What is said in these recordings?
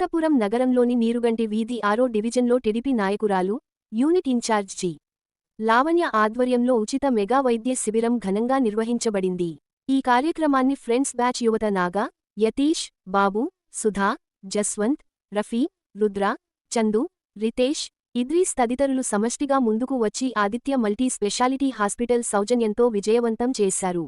అనంతపురం నగరంలోని నీరుగంటి వీధి ఆరో డివిజన్లో టిడిపి నాయకురాలు యూనిట్ ఇన్ఛార్జ్ జి. లావణ్య ఆధ్వర్యంలో ఉచిత మెగా వైద్య శిబిరం ఘనంగా నిర్వహించబడింది. ఈ కార్యక్రమాన్ని ఫ్రెండ్స్ బ్యాచ్ యువత నాగా యతీష్ బాబు సుధా జస్వంత్ రఫీ రుద్ర చందు రితేష్ ఇద్రీస్ తదితరులు సమష్టిగా ముందుకు వచ్చి ఆదిత్య మల్టీ స్పెషాలిటీ హాస్పిటల్ సౌజన్యంతో విజయవంతం చేశారు.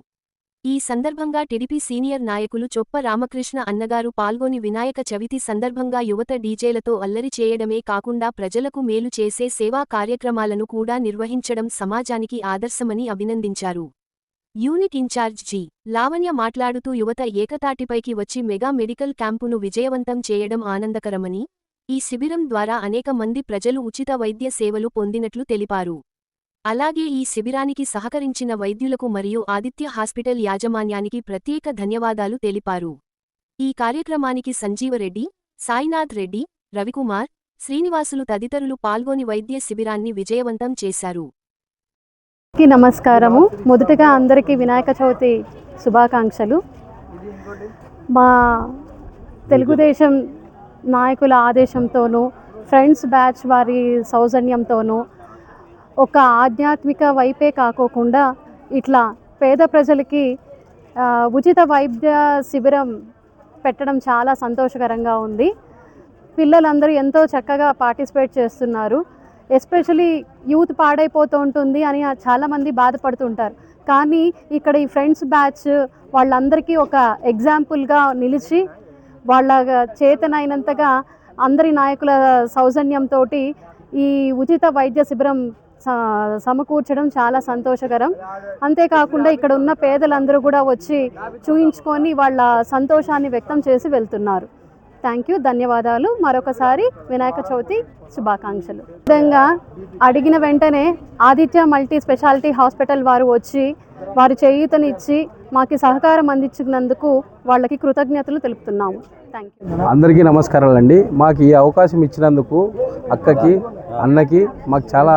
ఈ సందర్భంగా టిడిపి సీనియర్ నాయకులు చొప్ప రామకృష్ణ అన్నగారు పాల్గొని వినాయక చవితి సందర్భంగా యువత డీజేలతో అల్లరి చేయడమే కాకుండా ప్రజలకు మేలు చేసే సేవా కార్యక్రమాలను కూడా నిర్వహించడం సమాజానికి ఆదర్శమని అభినందించారు. Unit incharge G. లావణ్య మాట్లాడుతూ యువత ఏకతాటిపైకి వచ్చి మెగా మెడికల్ క్యాంపును విజయవంతం చేయడం ఆనందకరమని ఈ శిబిరం ద్వారా అనేక మంది ప్రజలు ఉచిత వైద్య సేవలు పొందినట్లు తెలిపారు. అలాగే ఈ శిబిరానికి సహకరించిన వైద్యులకు మరియు ఆదిత్య హాస్పిటల్ యాజమాన్యానికి ప్రత్యేక ధన్యవాదాలు తెలిపారు. ఈ కార్యక్రమానికి సంజీవరెడ్డి సాయినాథ్ రెడ్డి రవికుమార్ శ్రీనివాసులు తదితరులు పాల్గొని వైద్య శిబిరాన్ని విజయవంతం చేశారు. నమస్కారము. మొదటగా అందరికీ వినాయక చవితి శుభాకాంక్షలు. మా తెలుగుదేశం నాయకుల ఆదేశంతోనూ ఫ్రెండ్స్ బ్యాచ్ వారి సౌజన్యంతోనూ ఒక ఆధ్యాత్మిక వైపే కాకోకుండా ఇట్లా పేద ప్రజలకి ఉచిత వైద్య శిబిరం పెట్టడం చాలా సంతోషకరంగా ఉంది. పిల్లలందరూ ఎంతో చక్కగా పార్టిసిపేట్ చేస్తున్నారు. ఎస్పెషలీ యూత్ పాడైపోతూ ఉంటుంది అని చాలామంది బాధపడుతుంటారు. కానీ ఇక్కడ ఈ ఫ్రెండ్స్ బ్యాచ్ వాళ్ళందరికీ ఒక ఎగ్జాంపుల్గా నిలిచి వాళ్ళ చేతనైనంతగా అందరి నాయకుల సౌజన్యంతో ఈ ఉచిత వైద్య శిబిరం సమకూర్చడం చాలా సంతోషకరం. అంతేకాకుండా ఇక్కడ ఉన్న పేదలందరూ కూడా వచ్చి చూయించుకొని వాళ్ళ సంతోషాన్ని వ్యక్తం చేసి వెళ్తున్నారు. థ్యాంక్ యూ ధన్యవాదాలు. మరొకసారి వినాయక చవితి శుభాకాంక్షలు. విధంగా అడిగిన వెంటనే ఆదిత్య మల్టీ స్పెషాలిటీ హాస్పిటల్ వారు వచ్చి వారి చేయూతనిచ్చి మాకు సహకారం అందించినందుకు వాళ్ళకి కృతజ్ఞతలు తెలుపుతున్నాము. Thank you. అందరికీ నమస్కారాలండి. మాకు ఈ అవకాశం ఇచ్చినందుకు అక్కకి అన్నకి మాకు చాలా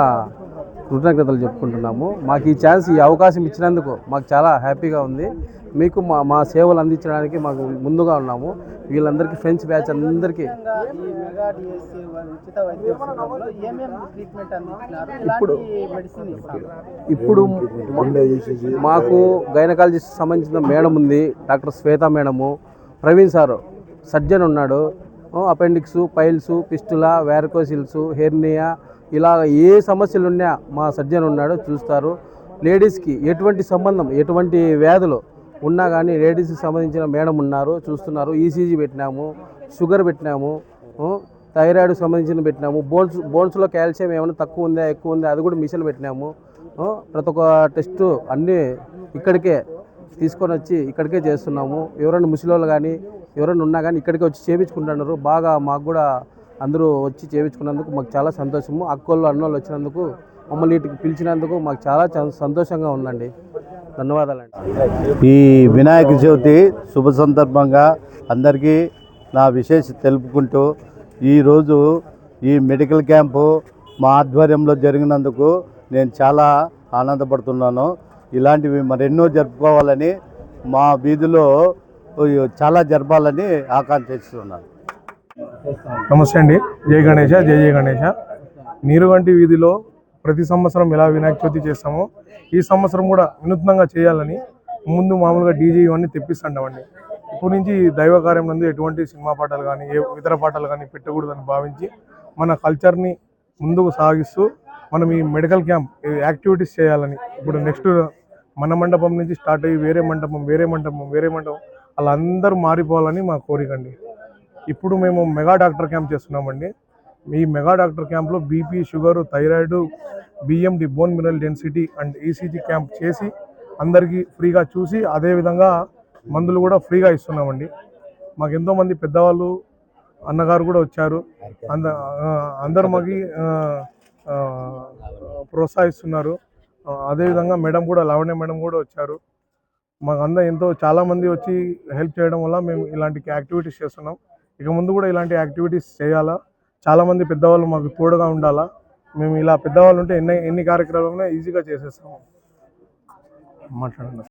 కృతజ్ఞతలు చెప్పుకుంటున్నాము. మాకు ఈ ఛాన్స్ ఈ అవకాశం ఇచ్చినందుకు మాకు చాలా హ్యాపీగా ఉంది. మీకు మా మా సేవలు అందించడానికి మాకు ముందుగా ఉన్నాము. వీళ్ళందరికీ ఫ్రెండ్స్ బ్యాచ్ అందరికీ. ఇప్పుడు- ఇప్పుడు మాకు గైనకాలజిస్ట్ సంబంధించిన మేడం ఉంది doctor Shweta madam. Praveen sir surgeon ఉన్నాడు. Appendix piles fistula varicoceles hernia ఇలా ఏ సమస్యలు ఉన్నా మా సర్జన్ ఉన్నాడు చూస్తారు. లేడీస్కి ఎటువంటి సంబంధం ఎటువంటి వ్యాధులు ఉన్నా కానీ లేడీస్కి సంబంధించిన మేడం ఉన్నారు చూస్తున్నారు. ఈసీజీ పెట్టినాము షుగర్ పెట్టినాము థైరాయిడ్ థైరాయిడ్కి సంబంధించిన పెట్టినాము బోన్స్ బోన్స్లో కాల్షియం ఏమైనా తక్కువ ఉందా ఎక్కువ ఉందా అది కూడా మిషన్ పెట్టినాము. ప్రతి ఒక్క టెస్ట్ అన్నీ ఇక్కడికే తీసుకొని వచ్చి ఇక్కడికే చేస్తున్నాము. ఎవరైనా ముసలివాళ్ళు కానీ ఎవరైనా ఉన్నా కానీ ఇక్కడికే వచ్చి చేయించుకుంటున్నారు బాగా మాకు కూడా అందరూ వచ్చి చేయించుకున్నందుకు మాకు చాలా సంతోషము. అక్కోళ్ళు అన్నోళ్ళు వచ్చినందుకు మమ్మల్ని వీటికి పిలిచినందుకు మాకు చాలా సంతోషంగా ఉందండి. ధన్యవాదాలండి. ఈ వినాయక చవితి శుభ సందర్భంగా అందరికీ నా విశేష తెలుపుకుంటూ ఈరోజు ఈ మెడికల్ క్యాంపు మా ఆధ్వర్యంలో జరిగినందుకు నేను చాలా ఆనందపడుతున్నాను. ఇలాంటివి మరెన్నో జరుపుకోవాలని మా వీధిలో చాలా జరపాలని ఆకాంక్షిస్తున్నాను. నమస్తే అండి. జై గణేష జై జయ గణేష. నీరుగంటి వీధిలో ప్రతి సంవత్సరం ఎలా వినాయక చవితి చేస్తామో ఈ సంవత్సరం కూడా వినూత్నంగా చేయాలని ముందు మామూలుగా డీజే ఇవన్నీ తెప్పిస్తుండమండి ఇప్పటి నుంచి దైవ కార్యం నందు ఎటువంటి సినిమా పాటలు కానీ ఏ ఇతర పాటలు కానీ పెట్టకూడదని భావించి మన కల్చర్ని ముందుకు సాగిస్తూ మనం ఈ మెడికల్ క్యాంప్ యాక్టివిటీస్ చేయాలని ఇప్పుడు నెక్స్ట్ మన మండపం నుంచి స్టార్ట్ అయ్యి వేరే మండపం వేరే మండపం వేరే మండపం అలా అందరూ మారిపోవాలని మా కోరిక అండి. ఇప్పుడు మేము మెగా డాక్టర్ క్యాంప్ చేస్తున్నామండి. ఈ మెగా డాక్టర్ క్యాంప్లో BP sugar thyroid BMD bone mineral density and ECG camp చేసి అందరికీ ఫ్రీగా చూసి అదేవిధంగా మందులు కూడా ఫ్రీగా ఇస్తున్నామండి. మాకు ఎంతోమంది పెద్దవాళ్ళు అన్నగారు కూడా వచ్చారు. అంద అందరు అందరూ ప్రోత్సహిస్తున్నారు. అదేవిధంగా మేడం కూడా లావణ్య మేడం కూడా వచ్చారు. మాకు అందరూ ఎంతో చాలామంది వచ్చి హెల్ప్ చేయడం వల్ల మేము ఇలాంటి యాక్టివిటీస్ చేస్తున్నాం. ఇక ముందు కూడా ఇలాంటి యాక్టివిటీస్ చేయాలా? చాలామంది పెద్దవాళ్ళు మాకు తోడుగా ఉండాలా? మేము ఇలా పెద్దవాళ్ళు ఉంటే ఎన్ని ఎన్ని కార్యక్రమాలు ఈజీగా చేసేస్తాము. మాట్లాడండి.